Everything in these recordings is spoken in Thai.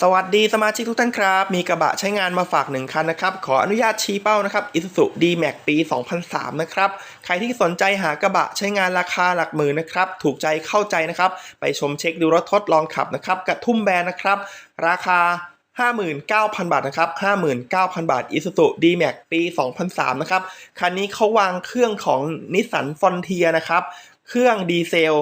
สวัสดีสมาชิกทุกท่านครับ มีกระบะใช้งานมาฝากหนึ่งคันนะครับ ขออนุญาตชี้เป้านะครับ Isuzu D-Max ปี 2003 นะครับ ใครที่สนใจหากระบะใช้งานราคาหลักหมื่นนะครับ ถูกใจเข้าใจนะครับ ไปชมเช็คดูรถทดลองขับนะครับ กระทุ่มแบรนด์นะครับ ราคา59,000 บาทนะครับ 59,000 บาท Isuzu D-Max ปี 2003 นะครับ คันนี้เขาวางเครื่องของ Nissan Frontier นะครับ เครื่องดีเซล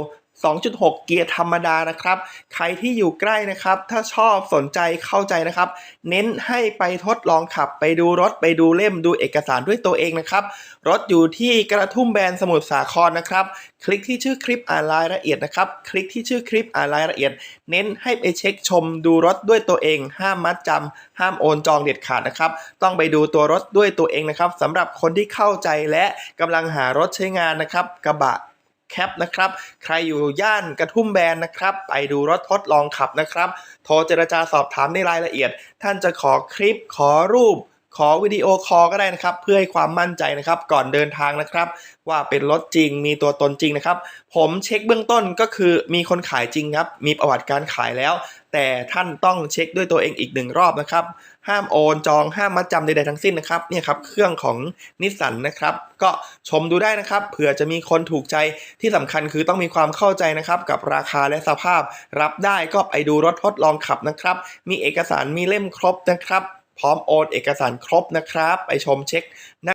2.6 เกียร์ธรรมดานะครับ ใครที่อยู่ใกล้นะครับ ถ้าชอบสนใจเข้าใจนะครับ เน้นให้ไปทดลองขับไปดูรถไปดูเล่มดูเอกสารด้วยตัวเองนะครับ รถอยู่ที่กระทุ่มแบนสมุทรสาครนะครับ คลิกที่ชื่อคลิปอ่านรายละเอียดนะครับ คลิกที่ชื่อคลิปอ่านรายละเอียด เน้นให้ไปเช็คชมดูรถด้วยตัวเอง ห้ามมัดจำห้ามโอนจองเด็ดขาดนะครับ ต้องไปดูตัวรถด้วยตัวเองนะครับสำหรับคนที่เข้าใจและกำลังหารถใช้งานนะครับ กระบะ แคปนะครับ ใครอยู่ย่านกระทุ่มแบนนะครับ ไปดูรถทดลองขับนะครับ โทรเจรจาสอบถามในรายละเอียด ท่านจะขอคลิปขอรูป ขอวิดีโอคอลก็ได้นะครับ เพื่อให้ความมั่นใจนะครับ ก่อนเดินทางนะครับ ว่าเป็นรถจริงมีตัวตนจริงนะครับ ผมเช็คเบื้องต้นก็คือมีคนขายจริงครับ มีประวัติการขายแล้ว แต่ท่านต้องเช็คด้วยตัวเองอีกหนึ่งรอบนะครับห้ามโอนจองห้ามมัดจำใดๆทั้งสิ้นนะครับเนี่ยครับเครื่องของนิสสันนะครับก็ชมดูได้นะครับเผื่อจะมีคนถูกใจที่สำคัญคือต้องมีความเข้าใจนะครับกับราคาและสภาพ รับได้ก็ไปดูรถทดลองขับนะครับ มีเอกสารมีเล่มครบนะครับ พร้อมโอนเอกสารครบนะครับ ไปชมเช็คได้